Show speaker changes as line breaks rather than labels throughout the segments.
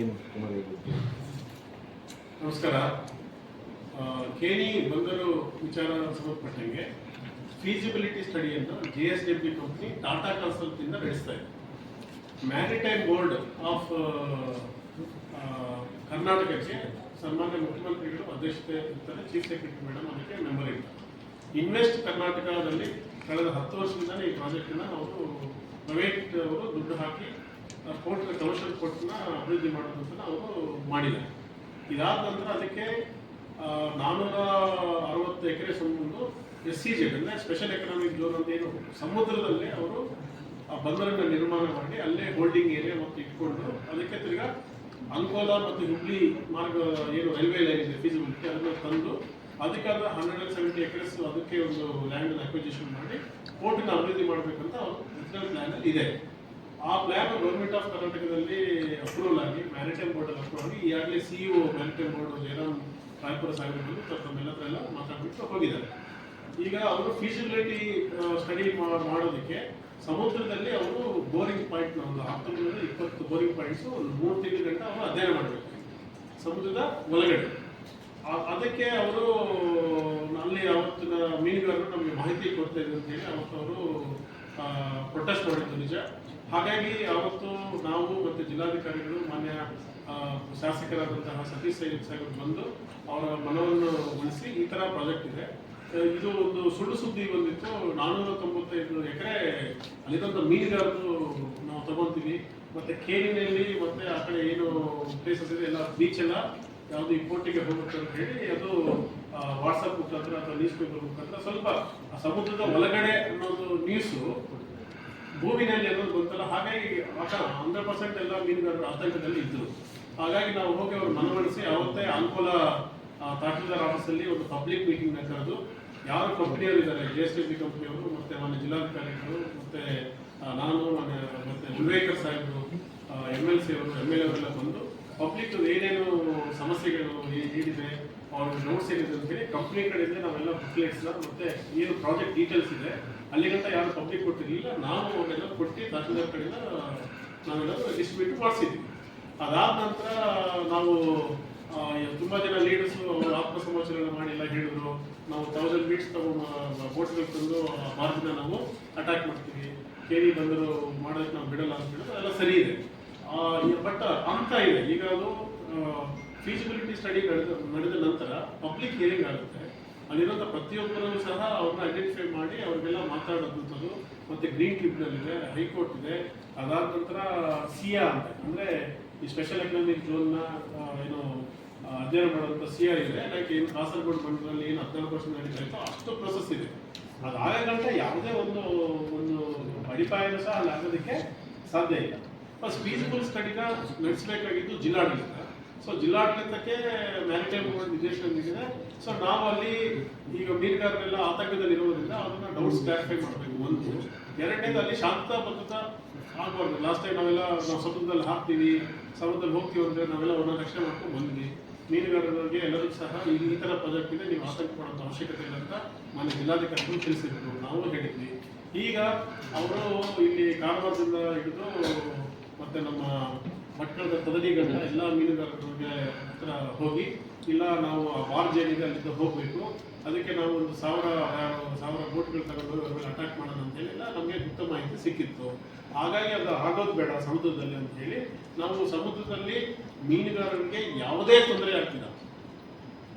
ಏನು ಕುಮಾರ್
ನಮಸ್ಕಾರ. ಕೇಣಿ ಬಂದರು ವಿಚಾರ ಸಂಬಂಧಪಟ್ಟಂಗೆ. Feasibility ಸ್ಟಡಿಯನ್ನು G S W company Tata ಕನ್ಸಲ್ಟಿಂದ ನಡೆಸ್ತಾ ಇದೆ. ಮ್ಯಾರಿಟೈಮ್ ಬೋರ್ಡ್ ಆಫ್ ಕರ್ನಾಟಕಕ್ಕೆ ಸನ್ಮಾನ್ಯ ಮುಖ್ಯಮಂತ್ರಿಗಳು ಅಧ್ಯಕ್ಷತೆ ಇರ್ತಾರೆ ಚೀಫ್ ಸೆಕ್ರೆಟರಿ ಮೇಡಮ್ ಅದಕ್ಕೆ ಮೆಂಬರ್ ಇರ್ತಾರೆ. ಇನ್ವೆಸ್ಟ್ ಕರ್ನಾಟಕದಲ್ಲಿ ಕಳೆದ ಹತ್ತು ವರ್ಷದಿಂದ ಈ ಪ್ರಾಜೆಕ್ಟನ್ನು ಅವರು ಪ್ರೈವೇಟ್ ಅವರು ದುಡ್ಡು ಹಾಕಿ ಕೋರ್ಟ್ ಕಮರ್ಷಿಯಲ್ ಕೋರ್ಟ್ನ ಅಭಿವೃದ್ಧಿ ಮಾಡೋದು ಅಂತ ಅವರು ಮಾಡಿದ್ದಾರೆ ಇದಾದ ನಂತರ ಅದಕ್ಕೆ ನಾನ್ನೂರ ಅರವತ್ತು ಎಕರೆ ಒಂದು ಎಸ್ ಸಿ ಜೆಡ್ ಅಂದರೆ ಸ್ಪೆಷಲ್ ಎಕನಾಮಿಕ್ ಜೋನ್ ಅಂತ ಏನು ಸಮುದ್ರದಲ್ಲೇ ಅವರು ಆ ಬಂದರನ್ನ ನಿರ್ಮಾಣ ಮಾಡಿ ಅಲ್ಲೇ ಹೋಲ್ಡಿಂಗ್ ಏರಿಯಾ ಮತ್ತು ಇಟ್ಕೊಂಡು ಅದಕ್ಕೆ ತಿರ್ಗಾ ಅಂಕೋಲಾ ಮತ್ತು ಹುಬ್ಳಿ ಮಾರ್ಗ ಏನು ರೈಲ್ವೆ ಲೈನ್ ಇದೆ ಫೀಸಿಬಿಲಿಟಿ ಅದನ್ನು ತಂದು ಅದಕ್ಕಾದ ಹಂಡ್ರೆಡ್ ಆ್ಯಂಡ್ ಸೆವೆಂಟಿ ಎಕರೆಸ್ ಅದಕ್ಕೆ ಒಂದು ಲ್ಯಾಂಡ್ ಅಕ್ವಿಜಿಷನ್ ಮಾಡಿ ಕೋರ್ಟಿನ ಅಭಿವೃದ್ಧಿ ಮಾಡಬೇಕಂತ ಅವರು ಪ್ಲಾನ್ ಅಲ್ಲಿ ಇದೆ. ಆ ಪ್ಲಾನ್ ಗೌರ್ಮೆಂಟ್ ಆಫ್ ಕರ್ನಾಟಕದಲ್ಲಿ ಅಪ್ರೂವಲ್ ಆಗಿ ಮ್ಯಾರಿಟೈಮ್ ಬೋರ್ಡ್ ಅಲ್ಲಿ ಅಪ್ರೂವ್ ಆಗಿ ಈಗಾಗಲೇ CEO maritime board Jayaram Raipura ಸಾಹೇಬರು ತಮ್ಮೆಲ್ಲ ಎಲ್ಲ ಮಾತಾಡ್ಬಿಟ್ಟು ಹೋಗಿದ್ದಾರೆ. ಈಗ ಅವರು ಫೀಸಿಬಿಲಿಟಿ ಸ್ಟಡಿ ಮಾಡೋದಕ್ಕೆ ಸಮುದ್ರದಲ್ಲಿ ಅವರು ಬೋರಿಂಗ್ ಪಾಯಿಂಟ್ ಒಂದು ಹತ್ತೊಂಬತ್ತು ಇಪ್ಪತ್ತು ಬೋರಿಂಗ್ ಪಾಯಿಂಟ್ಸ್ ಒಂದು ಮೂರು ತಿಂಗಳ ಗಂಟ ಅವರು ಅಧ್ಯಯನ ಮಾಡಬೇಕು. ಸಮುದ್ರದ ಒಳಗಡೆ. ಅದಕ್ಕೆ ಅವರು ಅಲ್ಲಿ ಅವತ್ತಿನ ಮೀನುಗಾರರು ನಮಗೆ ಮಾಹಿತಿ ಕೊಡ್ತಾ ಇದ್ರು ಅಂತ ಹೇಳಿ ಅವತ್ತು ಅವರು ಪ್ರೊಟೆಸ್ಟ್ ಮಾಡಿದ್ದು ನಿಜ. ಹಾಗಾಗಿ ಅವತ್ತು ನಾವು ಮತ್ತು ಜಿಲ್ಲಾಧಿಕಾರಿಗಳು ಮಾನ್ಯ ಶಾಸಕರಾದಂತಹ ಸತೀಶ್ ಸೈನಿಕ್ ಸಾಹೇಬ್ ಬಂದು ಅವರ ಮನವನ್ನು ಉಳಿಸಿ ಈ ಥರ ಪ್ರಾಜೆಕ್ಟ್ ಇದೆ. ಇದು ಒಂದು ಸುಳ್ಳು ಸುದ್ದಿ ಬಂದಿತ್ತು. ನಾನ್ನೂರ ತೊಂಬತ್ತೈದು ಎಕರೆ ಅಲ್ಲಿದ್ದಂಥ ಮೀನುಗಾರರು ನಾವು ತಗೊಂತೀವಿ. ಮತ್ತೆ ಕೇರಿನಲ್ಲಿ ಮತ್ತೆ ಆ ಕಡೆ ಏನು ಪ್ಲೇಸಸ್ ಇದೆ, ಎಲ್ಲ ಬೀಚ್ ಎಲ್ಲ ಯಾವುದು ಇಂಪೋರ್ಟಿಗೆ ಹೋಗುತ್ತೆ ಅಂತ ಹೇಳಿ ಅದು ವಾಟ್ಸಪ್ ಮುಖಾಂತರ ಅಥವಾ ನ್ಯೂಸ್ ಪೇಪರ್ ಮುಖಾಂತರ ಸ್ವಲ್ಪ ಸಮುದ್ರದ ಒಳಗಡೆ ಅನ್ನೋದು ನ್ಯೂಸು ಭೂಮಿನಲ್ಲಿ ಅನ್ನೋದು ಗೊತ್ತಲ್ಲ. ಹಾಗಾಗಿ ಹಂಡ್ರೆಡ್ ಪರ್ಸೆಂಟ್ ಎಲ್ಲ ಮೀನುಗಾರರು ಆತಂಕದಲ್ಲಿ ಇದ್ದರು ಹಾಗಾಗಿ ನಾವು ಹೋಗಿ ಅವ್ರು ಮನವೊಲಿಸಿ ಅವತ್ತೇ ಅನುಕೂಲ ತಹಶೀಲ್ದಾರ್ ಆಫೀಸಲ್ಲಿ ಒಂದು ಪಬ್ಲಿಕ್ ಮೀಟಿಂಗ್ನ ಕರೆದು, ಯಾರು ಕಂಪ್ನಿಯವರು ಇದ್ದಾರೆ ಜೆ ಎಸ್ ಟಿ ಬಿ ಕಂಪ್ನಿಯವರು, ಮತ್ತೆ ಮಾನ್ಯ ಜಿಲ್ಲಾಧಿಕಾರಿಗಳು, ಮತ್ತೆ ನಾನು, ಮಾನ್ಯ, ಮತ್ತೆ ವಿವೇಕರ್ ಸಾಹೇಬರು ಎಂ ಎಲ್ ಸಿ ಅವರು ಎಂ ಎಲ್ ಅವರೆಲ್ಲ ಬಂದು ಪಬ್ಲಿಕ್ ಏನೇನು ಸಮಸ್ಯೆಗಳು ಏನಿದೆ ಅವ್ರ ನೋಟ್ಸ್ ಏನಿದೆ ಅಂತ ಹೇಳಿ ಕಂಪ್ನಿ ಕಡೆಯಿಂದ ನಾವೆಲ್ಲ ಬುಕ್ಲೆಟ್ಸ್ನ ಮತ್ತೆ ಏನು ಪ್ರಾಜೆಕ್ಟ್ ಡೀಟೇಲ್ಸ್ ಇದೆ, ಅಲ್ಲಿಗಂತ ಯಾರು ಪಬ್ಲಿಕ್ ಕೊಟ್ಟಿರಲಿಲ್ಲ. ನಾವು ಅವನ್ನೆಲ್ಲ ಕೊಟ್ಟು ತಹಶೀಲ್ದಾರ್ ಕಡೆಯಿಂದ ನಾವೆಲ್ಲ ಡಿಸ್ಟ್ರಿಬ್ಯೂಟ್ ಮಾಡಿಸಿದ್ವಿ. ಅದಾದ ನಂತರ ನಾವು ತುಂಬ ಜನ ಲೀಡರ್ಸ್ ಆತ್ಮ ಆತ್ಮಸಮಾಲೋಚನೆ ಮಾಡಿಲ್ಲ ಹೇಳಿದ್ರು. ನಾವು ತೌಸಂಡ್ ಮೀಟ್ಸ್ ತಗೊಂಡು ಬೋಟ್ಗಳು ತಂದು, ಆ, ಮಾರ್ಗನ ನಾವು ಅಟ್ಯಾಕ್ ಮಾಡ್ತೀವಿ. ಕೇರಿ ಬಂದರು ಮಾಡೋದಕ್ಕೆ ನಾವು ಬಿಡಲ್ಲ ಅಂತ ಹೇಳಿದ್ರೆ ಅದೆಲ್ಲ ಸರಿ ಇದೆ. ಬಟ್ ಅಂತ ಇದೆ. ಈಗ ಅದು ಫೀಸಿಬಿಲಿಟಿ ಸ್ಟಡಿ ನಡೆದ ನಂತರ ಪಬ್ಲಿಕ್ ಹಿಯರಿಂಗ್ ಆಗುತ್ತೆ. ಅಲ್ಲಿರೋಂಥ ಪ್ರತಿಯೊಬ್ಬರೂ ಸಹ ಅವ್ರನ್ನ ಐಡೆಂಟಿಫೈ ಮಾಡಿ ಅವ್ರಿಗೆಲ್ಲ ಮಾತಾಡೋದಂಥದ್ದು ಮತ್ತೆ ಗ್ರೀನ್ ಟ್ರಿಬ್ಯುನಲ್ ಇದೆ ಹೈಕೋರ್ಟ್ ಇದೆ. ಅದಾದ ನಂತರ ಸಿಯಾ ಅಂತ. ಅಂದ್ರೆ ಈ ಸ್ಪೆಷಲ್ ಎಕನಾಮಿಕ್ ಝೋನ್ನ ಏನು ಅಧ್ಯಯನ ಮಾಡುವಂಥ ಆರ್ ಇದೆ. ಲೈಕ್ ಏನು ಕಾಸರಗೋಡು ಮಂಡಲದಲ್ಲಿ ಏನು ಹದಿನಾಲ್ಕು ವರ್ಷ ನಡೀತಾ ಇತ್ತು ಅಷ್ಟು ಪ್ರೊಸೆಸ್ ಇದೆ. ಅದಾದ ಗಂಟ ಯಾವುದೇ ಒಂದು ಒಂದು ಅಡಿಪಾಯನೂ ಸಹ ಅಲ್ಲಿ ಆಗೋದಕ್ಕೆ ಸಾಧ್ಯ ಇಲ್ಲ. ಫಸ್ಟ್ ಫೀಸಿಬಲ್ ಸ್ಟಡಿನ ನಡೆಸಬೇಕಾಗಿದ್ದು ಜಿಲ್ಲಾಡಳಿತ. ಸೊ ಜಿಲ್ಲಾಡಳಿತಕ್ಕೆ ಮ್ಯಾರಿಟೈಮ್ ನಿರ್ದೇಶನ ನೀಡಿದೆ. ಸೊ ನಾವು ಅಲ್ಲಿ ಈಗ ಮೀನುಗಾರರೆಲ್ಲ ಆತಂಕದಲ್ಲಿ ಇರೋದ್ರಿಂದ ಅದನ್ನ ಡೌಟ್ಸ್ ಕ್ಲಾರಿಫೈ ಮಾಡಬೇಕು. ಒಂದು, ಎರಡನೇದು ಅಲ್ಲಿ ಶಾಂತ ಭದ್ರತಾ ಆಗಬಾರ್ದು. ಲಾಸ್ಟ್ ಟೈಮ್ ನಾವೆಲ್ಲ ನಾವು ಸಮುದ್ರದಲ್ಲಿ ಹಾಕ್ತೀವಿ, ಸಮುದ್ರದಲ್ಲಿ ಹೋಗ್ತೀವಿ ಅಂದರೆ ನಾವೆಲ್ಲ ಅವ್ರನ್ನ ರಕ್ಷಣೆ ಮಾಡ್ಕೊಂಡು ಬಂದ್ವಿ. ಮೀನುಗಾರರಿಗೆ ಎಲ್ಲರೂ ಸಹ ಈ ಥರ ಪ್ರಾಜೆಕ್ಟ್ ನೀವು ಆತಂಕ ಪಡೋಂಥ ಅವಶ್ಯಕತೆ ಇಲ್ಲ ಅಂತ ಮಾನ್ಯ ಜಿಲ್ಲಾಧಿಕಾರಿಗಳು ತಿಳಿಸಿದ್ರು. ನಾವು ಹೇಳಿದ್ವಿ. ಈಗ ಅವರು ಇಲ್ಲಿ ಕಾರವಾರದಿಂದ ಹಿಡಿದು ಮತ್ತೆ ನಮ್ಮ ಭಟ್ಕಳದ ತದಡಿಗಂಟ ಎಲ್ಲ ಮೀನುಗಾರರಿಗೆ ಹತ್ರ ಹೋಗಿ, ಇಲ್ಲ ನಾವು ಆ ಬಾರ್ಜ್ ಅಲ್ಲಿಂದ ಹೋಗಬೇಕು. ಅದಕ್ಕೆ ನಾವು ಒಂದು ಸಾವಿರ ಸಾವಿರ ಬೋಟ್ಗಳು ತಗೊಂಡು ಅಟ್ಯಾಕ್ ಮಾಡೋಣ ಅಂತ ಹೇಳಿ, ಎಲ್ಲ ನಮಗೆ ಗುಪ್ತ ಮಾಹಿತಿ ಸಿಕ್ಕಿತ್ತು. ಹಾಗಾಗಿ ಅದು ಆಗೋದು ಬೇಡ ಸಮುದ್ರದಲ್ಲಿ ಅಂತ ಹೇಳಿ, ನಾವು ಸಮುದ್ರದಲ್ಲಿ ಮೀನುಗಾರರಿಗೆ ಯಾವುದೇ ತೊಂದರೆ ಆಗ್ತಿಲ್ಲ.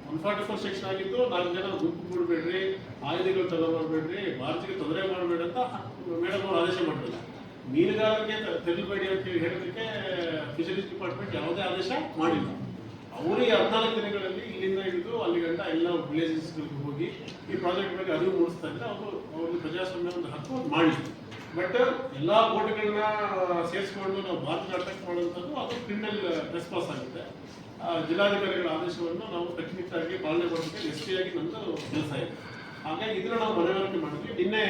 ಒನ್ ಫಾರ್ಟಿ ಫೋರ್ ಸೆಕ್ಷನ್ ಆಗಿದ್ದು, ನಾಲ್ಕು ಜನ ಗುಂಪು ಬಿಡಬೇಡ್ರಿ ಆಯುಧಗಳು ತಗೊಂಡ್ಬರ್ಬೇಡ್ರಿ ಬಾರ್ಜಿಗೆ ತೊಂದರೆ ಮಾಡಬೇಡ ಅಂತ ಮೇಡಮ್ ಅವರು ಆದೇಶ ಮಾಡಲಿಲ್ಲ ಮೀನುಗಾರರಿಗೆ ಅಂತ ಹೇಳಿ ಹೇಳೋದಕ್ಕೆ ಫಿಶರೀಸ್ ಡಿಪಾರ್ಟ್ಮೆಂಟ್ ಯಾವುದೇ ಆದೇಶ ಮಾಡಿಲ್ಲ. ಅವರಿಗೆ ಹದಿನಾಲ್ಕು ದಿನಗಳಲ್ಲಿ ಇಲ್ಲಿಂದ ಹಿಡಿದು ಅಲ್ಲಿ ಗಂಟ ಎಲ್ಲ ವಿಲೇಜಸ್ಗಳಿಗೆ ಹೋಗಿ ಈ ಪ್ರಾಜೆಕ್ಟ್ ಬಗ್ಗೆ ಅರಿವು ಮೂಡಿಸ್ತಾ ಇದ್ರೆ ಅವರು ಅವ್ರಿಗೆ ಒಂದು ಹಕ್ಕು ಅವ್ರು ಮಾಡಿದ್ರು ಬಟ್ ಎಲ್ಲಾ ಬೋಟ್ಗಳನ್ನ ಸೇರಿಸ್ಕೊಂಡು ನಾವು ಭಾರತದ ಅಟ್ಯಾಕ್ ಮಾಡುವಂಥದ್ದು ಅದು ಕ್ರಿಮಿನಲ್ ರೆಸ್ಪಾನ್ಸ್ ಆಗುತ್ತೆ. ಜಿಲ್ಲಾಧಿಕಾರಿಗಳ ಆದೇಶವನ್ನು ನಾವು ಕಟ್ಟುನಿಟ್ಟಾಗಿ ಪಾಲನೆ ಮಾಡೋದಕ್ಕೆ ಎಸ್ ಆಗಿ ನಮ್ಮದು ಕೆಲಸ ಇದೆ. ಹಾಗಾಗಿ ಇದನ್ನು ನಾವು ಮನವರಿಕೆ ಮಾಡಿದ್ವಿ. ನಿನ್ನೆ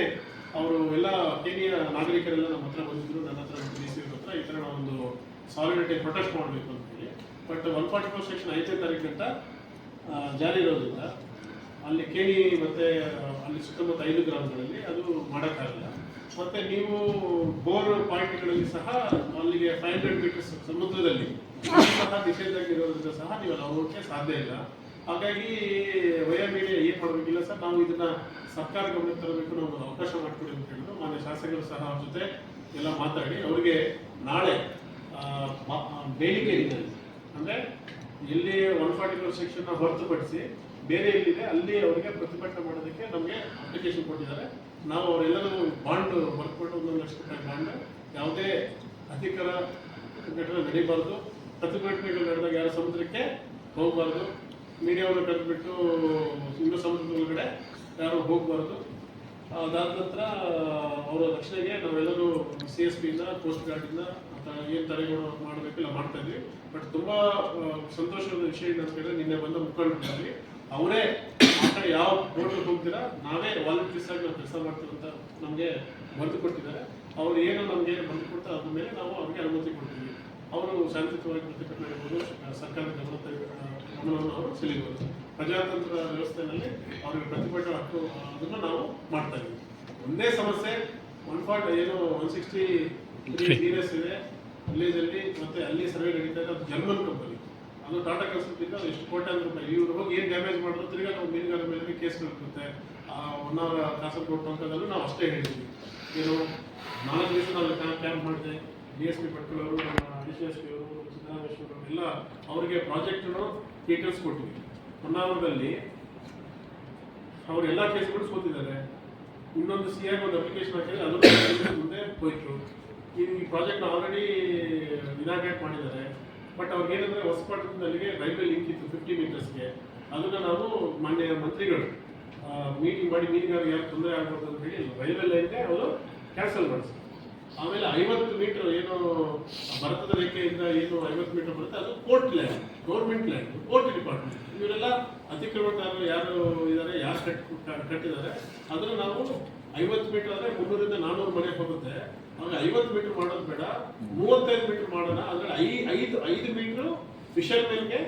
ಅವರು ಎಲ್ಲ ಕೇನಿಯ ನಾಗರಿಕರೆಲ್ಲ ನಮ್ಮ ಹತ್ರ ಬಂದಿದ್ರು, ನನ್ನ ಹತ್ರ ಡಿ ಸಿ ಹತ್ರ. ಈ ಥರ ನಾವೊಂದು ಸಾಲಿಡಿಟಿ ಪ್ರೊಟೆಸ್ಟ್ ಮಾಡಬೇಕು ಅಂತ ಹೇಳಿ. But one forty four section ಐದನೇ ತಾರೀಕು ಜಾರಿ ಇರೋದ್ರಿಂದ ಅಲ್ಲಿ ಕೇಣಿ ಮತ್ತೆ, ಅಲ್ಲಿ ಸುತ್ತಮುತ್ತ ಐದು ಗ್ರಾಮಗಳಲ್ಲಿ ಅದು ಮಾಡೋಕ್ಕಾಗಲ್ಲ. ಮತ್ತೆ ನೀವು ಬೋರ್ ಪಾಯಿಂಟ್ಗಳಲ್ಲಿ ಸಹ ಅಲ್ಲಿಗೆ ಫೈವ್ ಹಂಡ್ರೆಡ್ ಮೀಟರ್ಸ್ ಸಮುದ್ರದಲ್ಲಿ ಸಹ ನಿಷೇಧಾಗಿರೋದ್ರಿಂದ ಸಹ ನೀವು ಅಲ್ಲಿ ಹೋಗೋಕ್ಕೆ ಸಾಧ್ಯ ಇಲ್ಲ. ಹಾಗಾಗಿ ವಯ ಮೀಡಿಯಾ ಏನು ಮಾಡಬೇಕಿಲ್ಲ ಸರ್? ನಾವು ಇದನ್ನ ಸರ್ಕಾರ ಗಮನಕ್ಕೆ ತರಬೇಕು, ನಾವು ಒಂದು ಅವಕಾಶ ಮಾಡಿಕೊಡಿ ಅಂತ ಹೇಳಿದ್ರು. ಮಾನ್ಯ ಶಾಸಕರು ಸಹ ಅವ್ರ ಜೊತೆ ಎಲ್ಲ ಮಾತಾಡಿ, ಅವರಿಗೆ ನಾಳೆ ಬೇಡಿಕೆ ಇದೆ. ಅಂದ್ರೆ ಇಲ್ಲಿ ಒನ್ ಫಾರ್ಟಿ ಫೋರ್ ಸೆಕ್ಷನ್ ಹೊರತುಪಡಿಸಿ ಬೇರೆ ಎಲ್ಲಿದೆ, ಅಲ್ಲಿ ಅವರಿಗೆ ಪ್ರತಿಭಟನೆ ಮಾಡೋದಕ್ಕೆ ನಮಗೆ ಅಪ್ಲಿಕೇಶನ್ ಕೊಟ್ಟಿದ್ದಾರೆ. ನಾವು ಅವರೆಲ್ಲರೂ ಬಾಂಡ್ ಬರ್ಕೊಂಡು ಒಂದೊಂದು ಲಕ್ಷ ರೂಪಾಯಿ ಬಾಂಡ್ ಯಾವುದೇ ಅಧಿಕಾರ ಘಟನೆ ನಡೀಬಾರ್ದು. ಪ್ರತಿಭಟನೆಗಳು ನಡೆದಾಗ ಯಾರು ಸಮುದ್ರಕ್ಕೆ ಹೋಗಬಾರ್ದು. ಮೀಡಿಯಾವನ್ನು ಕರೆದ್ಬಿಟ್ಟು ಹಿಂದೂ ಸಮುದ್ರದ ಒಳಗಡೆ ಯಾರು ಹೋಗಬಾರ್ದು. ಅದಾದ ನಂತರ, ಅವರ ರಕ್ಷಣೆಗೆ ನಾವೆಲ್ಲರೂ ಸಿ ಎಸ್ ಪಿಯಿಂದ ಕೋಸ್ಟ್ ಗಾರ್ಡಿಂದ ಏನು ತಡೆಗಳು ಮಾಡಬೇಕು ಎಲ್ಲ ಮಾಡ್ತಾ ಇದ್ವಿ. ಬಟ್ ತುಂಬ ಸಂತೋಷದ ವಿಷಯ ಏನಂತಂದರೆ ನಿನ್ನೆ ಬಂದ ಮುಖಂಡರಲ್ಲಿ ಅವರೇ ಯಾವ ಬೋಟ್ಗೆ ಹೋಗ್ತೀರಾ, ನಾವೇ ವಾಲಂಟಿಯರ್ಸ್ ಆಗಿ ನಾವು ಕೆಲಸ ಮಾಡ್ತೀವಿ ಅಂತ ನಮಗೆ ಬರೆದು ಕೊಟ್ಟಿದ್ದಾರೆ. ಅವ್ರು ಏನು ನಮಗೆ ಬರೆದು ಕೊಡ್ತಾರೆ ಅದ್ರ ಮೇಲೆ ನಾವು ಅವ್ರಿಗೆ ಅನುಮತಿ ಕೊಡ್ತೀವಿ. ಅವರು ಶಾಂತಿಯುತವಾಗಿ ಪ್ರತಿಭಟನೆ ಸರ್ಕಾರದ ಗಮನ ಗಮನವನ್ನು ಅವರು ಸೆಳೆಯಬಹುದು ಪ್ರಜಾತಂತ್ರ ವ್ಯವಸ್ಥೆಯಲ್ಲಿ ಅವರಿಗೆ ಪ್ರತಿಭಟನೆ ಹಕ್ಕು ಅದನ್ನು ನಾವು ಮಾಡ್ತಾ ಇದ್ದೀವಿ. ಒಂದೇ ಸಮಸ್ಯೆ ಒನ್ ಫಾರ್ಟ್ ಏನು ಒನ್ ಸಿಕ್ಸ್ಟಿ ಡಿಎಸ್ ಇದೆ. ವಿಲೇಜಲ್ಲಿ ಮತ್ತೆ ಅಲ್ಲಿ ಸರ್ವೆ ನಡೀತಾ ಇದೆ. ಅದು ಜರ್ಮನ್ ಕಂಪನಿ ಅದು ಟಾಟಾ ಕನ್ಸಲ್ಟಿಂದ ಎಷ್ಟು ಕೋಟ್ಯಾಂತರ ರೂಪಾಯಿ ಇವ್ರು ಹೋಗಿ ಏನು ಡ್ಯಾಮೇಜ್ ಮಾಡಿದ್ರು ತಿರ್ಗಾ ನಾವು ಮೀನುಗಾರ ಮೇಲೆ ಕೇಸ್ ಬರುತ್ತೆ ಒನ್ ಅವರ್ ಕಾಸರಗೋಡು ಟೊಂಕದಲ್ಲೂ ನಾವು ಅಷ್ಟೇ ಹೇಳಿದ್ವಿ ಏನು, ನಾಲ್ಕು ದಿವಸ ನಾವು ಕ್ಯಾಂಪ್ ಮಾಡಿದೆ. ಡಿ ಎಸ್ ಪಿ ಭಟ್ಕಳ್ ಅವರು ನಮ್ಮ ಡಿ ಸಿ ಎಸ್ ಅವರು, ಸಿದ್ದರಾಮೇಶ್ವರ ಎಲ್ಲ ಅವರಿಗೆ ಪ್ರಾಜೆಕ್ಟ್ ಡೀಟೇಲ್ಸ್ ಕೊಟ್ಟಿದ್ವಿ ಹೊನ್ನಾವರದಲ್ಲಿ ಅವ್ರು ಎಲ್ಲ ಕೇಸ್ಗಳು ಸೋತಿದ್ದಾರೆ. ಇನ್ನೊಂದು ಸಿ ಆರ್ ಒಂದು ಅಪ್ಲಿಕೇಶನ್ ಹಾಕಿದ್ರೆ ಅದು ಮುಂದೆ ಹೋಯ್ತು. ಈ ಪ್ರಾಜೆಕ್ಟ್ ಆಲ್ರೆಡಿ ಇನಾಗ್ರೇಟ್ ಮಾಡಿದ್ದಾರೆ? ಬಟ್ ಅವ್ರಿಗೆ ಏನಂದ್ರೆ ಹೊಸಪಟ್ಟಣದಿಂದ ಅಲ್ಲಿಗೆ ರೈಲ್ವೆ ಲಿಂಕ್ ಇತ್ತು ಫಿಫ್ಟಿ ಮೀಟರ್ಸ್ಗೆ ಅದನ್ನ ನಾವು ಮಾನ್ಯ ಮಂತ್ರಿಗಳು ಮೀಟಿಂಗ್ ಮಾಡಿ ಮೀನುಗಾರರಿಗೆ ಯಾರು ತೊಂದರೆ ಆಗ್ಬಾರ್ದು ಅಂತ ಹೇಳಿ ರೈಲ್ವೆ ಲೈನ್ಗೆ ಅವರು ಕ್ಯಾನ್ಸಲ್ ಮಾಡಿಸಿ ಆಮೇಲೆ ಐವತ್ತು ಮೀಟರ್ ಏನು ಭಾರತದ ರೇಖೆಯಿಂದ ಏನು ಐವತ್ತು ಮೀಟರ್ ಬರುತ್ತೆ ಅದು court land government land OT department ಇವರೆಲ್ಲ ಅತಿಕ್ರಮಣಕಾರರು ಯಾರು ಇದ್ದಾರೆ ಯಾರು ಕಟ್ ಕಟ್ಟಿದ್ದಾರೆ, ಅದನ್ನು ನಾವು ಐವತ್ತು ಮೀಟರ್ ಅಂದ್ರೆ ಮುನ್ನೂರಿಂದ ನಾನ್ನೂರು ಮನೆ ಹೋಗುತ್ತೆ. ಆಮೇಲೆ ಐವತ್ತು ಮೀಟರ್ ಮಾಡೋದು ಬೇಡ, ಮೂವತ್ತೈದು ಮೀಟರ್ ಮಾಡೋಣ. ಆದರೆ ಐ ಐದು ಐದು ಮೀಟರ್ ಫಿಶರ್ ಮೇಲ್ಗೆ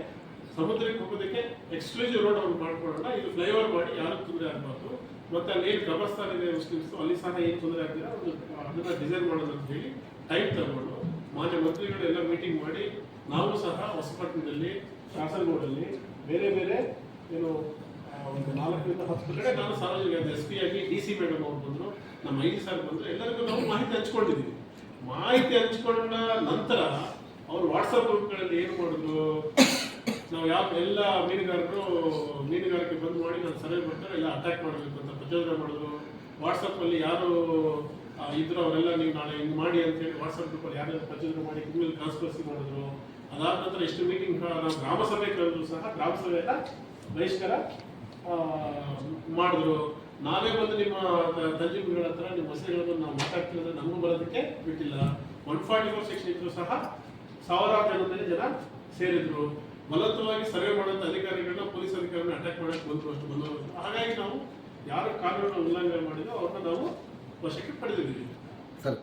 ಸಮುದ್ರಕ್ಕೆ ಹೋಗೋದಕ್ಕೆ ಎಕ್ಸ್ಕ್ಲೂಸಿವ್ ರೋಡ್ ಅವ್ರು ಮಾಡ್ಕೊಳ್ಳೋಣ. ಇದು ಫ್ಲೈಓವರ್ ಮಾಡಿ ಯಾರು ತೊಂದರೆ ಆಗಬಾರ್ದು. ಮತ್ತೆ ಅಲ್ಲಿ ಏನು ಕಬರ್ಸ್ತಾನ ಇದೆ ಮುಸ್ಲಿಮ್ಸ್ ಅಲ್ಲಿ ಸಹ ಏನು ತೊಂದರೆ ಅದನ್ನು ಅದನ್ನ ಡಿಸೈನ್ ಮಾಡೋದು ಅಂತ ಹೇಳಿ ಟೈಮ್ ತಗೊಂಡು ಮಾನ್ಯ ಮಂತ್ರಿಗಳು ಎಲ್ಲ ಮೀಟಿಂಗ್ ಮಾಡಿ ನಾವು ಸಹ ಹೊಸಪಟ್ಟಣದಲ್ಲಿ ಕಾಸರಗೋಡಲ್ಲಿ ಬೇರೆ ಬೇರೆ ಏನು ಒಂದು ನಾಲ್ಕರಿಂದ ಹತ್ತು ಕಡೆ ನಾನು ಸಾರ್ವಜನಿಕ ಎಸ್ ಪಿ ಆಗಿ ಡಿ ಸಿ ಮೇಡಮ್ ಅವ್ರು ಬಂದರು. ನಮ್ಮ ಐ ಸರ್ ಬಂದರು. ಎಲ್ಲರಿಗೂ ನಾವು ಮಾಹಿತಿ ಹಂಚ್ಕೊಂಡಿದ್ದೀವಿ. ಮಾಹಿತಿ ಹಂಚ್ಕೊಂಡ ನಂತರ ಅವರು ವಾಟ್ಸಪ್ ಗ್ರೂಪ್ಗಳಲ್ಲಿ ಏನು ಮಾಡಿದ್ರು? ನಾವು ಯಾವ, ಎಲ್ಲ ಮೀನುಗಾರರು, ಮೀನುಗಾರಿಕೆ ಬಂದ್ ಮಾಡಿ ನಾನು ಸರ್ವೆ ಮಾಡ್ತಾರೆ, ಎಲ್ಲ ಅಟ್ಯಾಕ್ ಮಾಡಬೇಕು ಅಂತ ಪ್ರಚೋದನೆ ಮಾಡಿದ್ರು. ವಾಟ್ಸಪ್ಪಲ್ಲಿ ಯಾರು ಇದ್ರು ಅವರೆಲ್ಲ ನೀವು ನಾಳೆ ಹಿಂಗೆ ಮಾಡಿ ಅಂತ ಹೇಳಿ ವಾಟ್ಸಪ್ ಗ್ರೂಪ್ ಅಲ್ಲಿ ಯಾರು ಪ್ರಚೋದನೆ ಮಾಡಿ ಇಮೇಲ್ ಕಾನ್ಸ್ಪರೆನ್ಸಿ ಮಾಡಿದ್ರು. ಅದಾದ ನಂತರ ಎಷ್ಟು ಮೀಟಿಂಗ್ ನಾವು ಗ್ರಾಮ ಸಭೆ ಕರೆದ್ರು ಸಹ ಗ್ರಾಮ ಸಭೆ ಎಲ್ಲ ಬಹಿಷ್ಕಾರ ಮಾಡಿದ್ರು. ನಾವೇ ಬಂದು ನಿಮ್ಮ ತ- ತಂಜೀಮುಗಳ ಹತ್ರ ನಿಮ್ಮ ಮಸೀದಿಗಳ ನಾವು ಮಾತಾಡ್ತೀವಿ ನಮ್ಮ ನಮಗೂ ಬರೋದಕ್ಕೆ ಬಿಟ್ಟಿಲ್ಲ. ಒನ್ ಫಾರ್ಟಿ ಫೋರ್ ಸೆಕ್ಷನ್ ಇದ್ರು ಸಹ ಸಾವಿರಾರು ಜನದಲ್ಲಿ ಜನ ಸೇರಿದ್ರು. ಬಲತ್ವವಾಗಿ ಸರ್ವೆ ಮಾಡುವಂತ ಅಧಿಕಾರಿಗಳನ್ನ ಪೊಲೀಸ್ ಅಧಿಕಾರಿಗಳನ್ನ ಅಟ್ಯಾಕ್ ಮಾಡೋಕ್ಕೆ ಬಂದ್ರು ಅಷ್ಟು. ಬಂದವರು ಹಾಗಾಗಿ ನಾವು ಯಾರು ಕಾನೂನು ಉಲ್ಲಂಘನೆ ಮಾಡಿದ್ರು ಅವ್ರನ್ನ ನಾವು ವಶಕ್ಕೆ ಪಡೆದಿದ್ದೀವಿ
ಸರ್